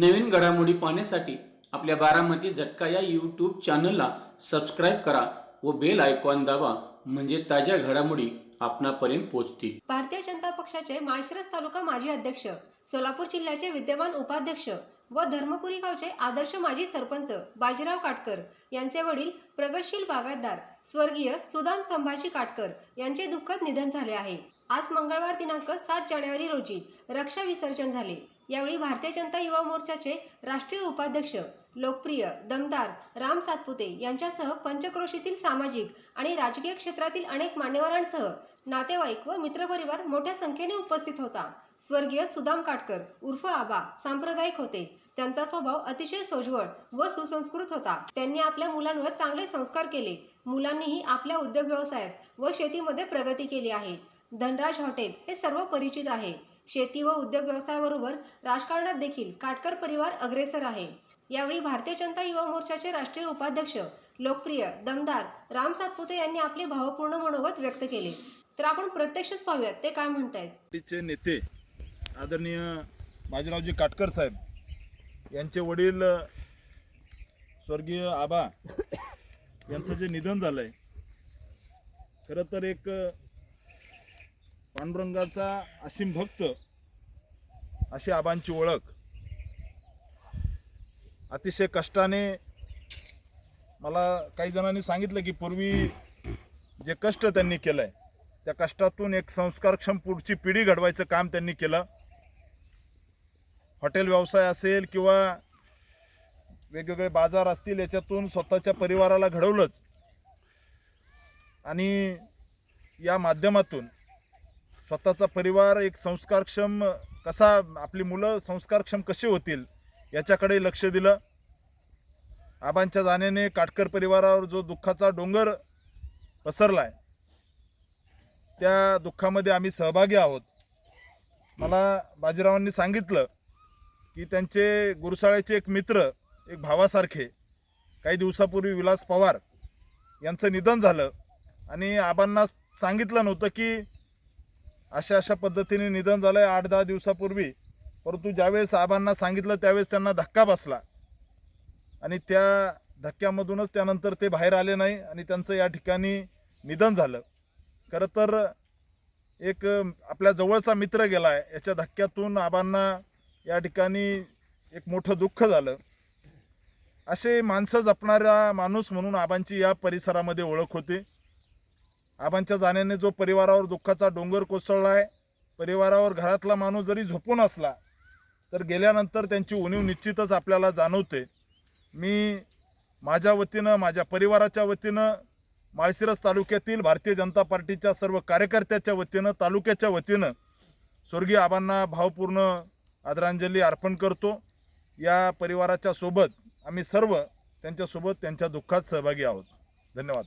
नवीन घडामोडी पाहण्यासाठी आपल्या बारामती झटका या यूट्यूब चॅनलला सबस्क्राईब करा व बेल आयकॉन दाबा म्हणजे ताज्या घडामोडी आपणापर्यंत पोहोचतील. भारतीय जनता पक्षाचे माळशिरस तालुका माजी अध्यक्ष सोलापूर जिल्ह्याचे विद्यमान उपाध्यक्ष व धर्मपुरी गावचे आदर्श माजी सरपंच बाजीराव काटकर यांचे वडील प्रगतशील बागायतदार स्वर्गीय सुदाम संभाजी काटकर यांचे दुःखद निधन झाले आहे. आज मंगळवार दिनांक सात जानेवारी रोजी रक्षा विसर्जन झाले. यावेळी भारतीय जनता युवा मोर्चाचे राष्ट्रीय उपाध्यक्ष लोकप्रिय दमदार राम सातपुते यांच्यासह पंचक्रोशीतील सामाजिक आणि राजकीय क्षेत्रातील अनेक मान्यवरांसह नातेवाईक व मित्रपरिवार मोठ्या संख्येने उपस्थित होता. स्वर्गीय सुदाम काटकर उर्फ आबा सांप्रदायिक होते. त्यांचा स्वभाव अतिशय सोज्वळ व सुसंस्कृत होता. त्यांनी आपल्या मुलांवर चांगले संस्कार केले. मुलांनीही आपल्या उद्योग व्यवसायात व शेतीमध्ये प्रगती केली आहे. धनराज हॉटेल हे सर्व परिचित आहे. शेती व उद्योग व्यवसायाबरोबर राजकारणात देखील काटकर परिवार अग्रेसर आहे. यावेळी भारतीय जनता युवा मोर्चाचे राष्ट्रीय उपाध्यक्ष लोकप्रिय दमदार राम सातपुते यांनी आपले भावपूर्ण मनोगत व्यक्त केले. तर आपण प्रत्यक्षच पाहूयात ते काय म्हणतायत? पार्टीचे नेते आदरणीय बाजीरावजी काटकर साहेब यांचे वडील स्वर्गीय आबा यांचं जे निधन झालं आहे खरं तर एक पांडुरंगाचा असीम भक्त अशी आबांची ओळख. अतिशय कष्टाने मला काही जणांनी सांगितलं की पूर्वी जे कष्ट त्यांनी केलं आहे त्या कष्टातून एक संस्कारक्षम पुढची पिढी घडवायचं काम त्यांनी केलं. हॉटेल व्यवसाय असेल किंवा वेगवेगळे बाजार असतील याच्यातून स्वतःच्या परिवाराला घडवलंच. आणि या माध्यमातून स्वतःचा परिवार एक संस्कारक्षम कसा आपली मुलं संस्कारक्षम कशी होतील याच्याकडे लक्ष दिलं. आबांच्या जाण्याने काटकर परिवारावर जो दुःखाचा डोंगर पसरला आहे त्या दुःखामध्ये आम्ही सहभागी आहोत. मला बाजीरावांनी सांगितलं की त्यांचे गुरुसाळ्याचे एक मित्र एक भावासारखे काही दिवसापूर्वी विलास पवार यांचं निधन झालं आणि आबांना सांगितलं नव्हतं की अशा अशा पद्धतीने निधन झालं आहे आठ दहा दिवसापूर्वी. परंतु ज्यावेळेस आबांना सांगितलं त्यावेळेस त्यांना धक्का बसला. आणि त्या धक्क्यामधूनच त्यानंतर ते बाहेर आले नाही आणि त्यांचं या ठिकाणी निधन झालं. खरं तर एक आपल्या जवळचा मित्र गेला आहे याच्या धक्क्यातून आबांना या ठिकाणी एक मोठं दुःख झालं. असे माणसं जपणारा माणूस म्हणून आबांची या परिसरामध्ये ओळख होती. आबांच्या जाण्याने जो परिवारावर दुःखाचा डोंगर कोसळला आहे परिवारावर घरातला माणूस जरी झोपून असला तर गेल्यानंतर त्यांची उणीव निश्चितच आपल्याला जाणवते. मी माझ्या वतीनं माझ्या परिवाराच्या वतीनं माळशिरस तालुक्यातील भारतीय जनता पार्टीच्या सर्व कार्यकर्त्याच्या वतीनं तालुक्याच्या वतीनं स्वर्गीय आबांना भावपूर्ण आदरांजली अर्पण करतो. या परिवाराच्या सोबत आम्ही सर्व त्यांच्यासोबत त्यांच्या दुःखात सहभागी आहोत. धन्यवाद.